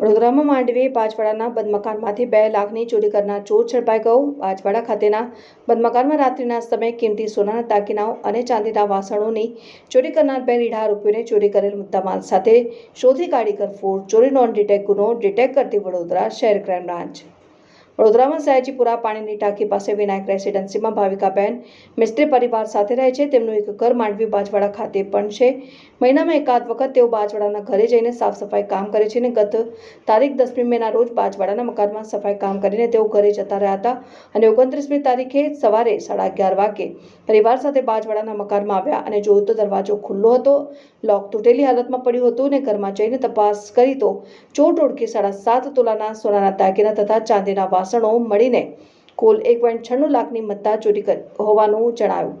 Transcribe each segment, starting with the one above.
વડોદરામાં માંડવી પાંચવાડાના બંધ બે લાખની ચોરી કરનાર ચોર ઝડપાઈ ગયો. પાંચવાડા ખાતેના બંધ મકાનમાં રાત્રિના સમયે કિંમતી સોનાના દાગીનાઓ અને ચાંદીના વાસણોની ચોરી કરનાર બે રીઢા આરોપીઓને ચોરી કરેલ મુદ્દામાલ સાથે શોધી કાઢી કરફોડ ચોરી નોન ડિટેક ગુનો ડિટેક કરતી વડોદરા શહેર ક્રાઇમ બ્રાન્ચ. વડોદરામાં સયાજીપુરા પાણીની ટાંકી પાસે વિનાયક રેસિડેન્સીમાં ભાવિકાબેન મિસ્ત્રી પરિવાર સાથે રહે છે. તેમનું એક ઘર માંડવી બાજવાડા ખાતે પણ છે. મહિનામાં એકાદ વખત તેઓ બાજવાડાના ઘરે જઈને સાફ સફાઈ કામ કરે છે અને ગત તારીખ દસમી મેના રોજ બાજવાડાના મકાનમાં સફાઈ કામ કરીને તેઓ ઘરે જતા રહ્યા હતા અને ઓગણત્રીસમી તારીખે સવારે સાડા અગિયાર વાગે પરિવાર સાથે બાજવાડાના મકાનમાં આવ્યા અને જોયું તો દરવાજો ખુલ્લો હતો, લોક તૂટેલી હાલતમાં પડ્યું હતું અને ઘરમાં જઈને તપાસ કરી તો ચોટ ઓળખી સાડા સાત તોલાના સોનાના દાગીના તથા ચાંદીના વાસણો મળીને કુલ એક પોઈન્ટ છન્નું લાખની મત્તા ચોરી કરી, હોવાનું જણાયું.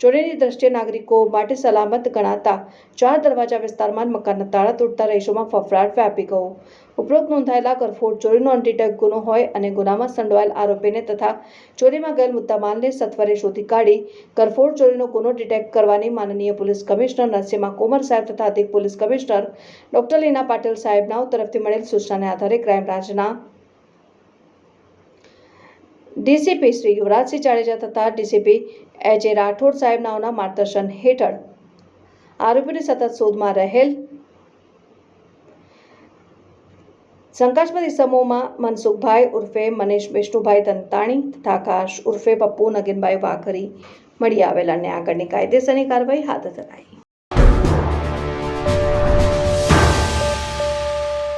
ચોરીની દ્રષ્ટિએ નાગરિકો માટે સલામત ગણાતા ચાર દરવાજા વિસ્તારમાં મકાનના તાળા તૂટતા રહીશોમાં ફફડાટ વ્યાપી ગયો. ઉપરોક્ત નોંધાયેલા કરફોડ ચોરીનો અનડિટેક ગુનો હોય અને ગુનામાં સંડોવાયેલ આરોપીને તથા ચોરીમાં ગયેલ મુદ્દામાલને સત્વરે શોધી કાઢી કરફોડ ચોરીનો ગુનો ડિટેક્ટ કરવાની માનનીય પોલીસ કમિશનર નરસિંહા કોમર સાહેબ તથા અધિક police commissioner doctor Leena Patil સાહેબના તરફથી મળેલ સૂચનાને આધારે ક્રાઇમ બ્રાન્ચના ડીસીપી શ્રી યુવરાજસિંહ જાડેજા તથા ડીસીપી એચ એ રાઠોડ સાહેબનાઓના માર્ગદર્શન હેઠળ આરોપીની સતત શોધમાં રહેલ શંકાસ્પદ ઇસમોમાં મનસુખભાઈ ઉર્ફે મનીષ વિષ્ણુભાઈ તંતાણી તથા આકાશ ઉર્ફે પપ્પુ નગીનભાઈ વાઘરી મળી આવેલ અને આગળની કાયદેસરની કાર્યવાહી હાથ ધરાઈ.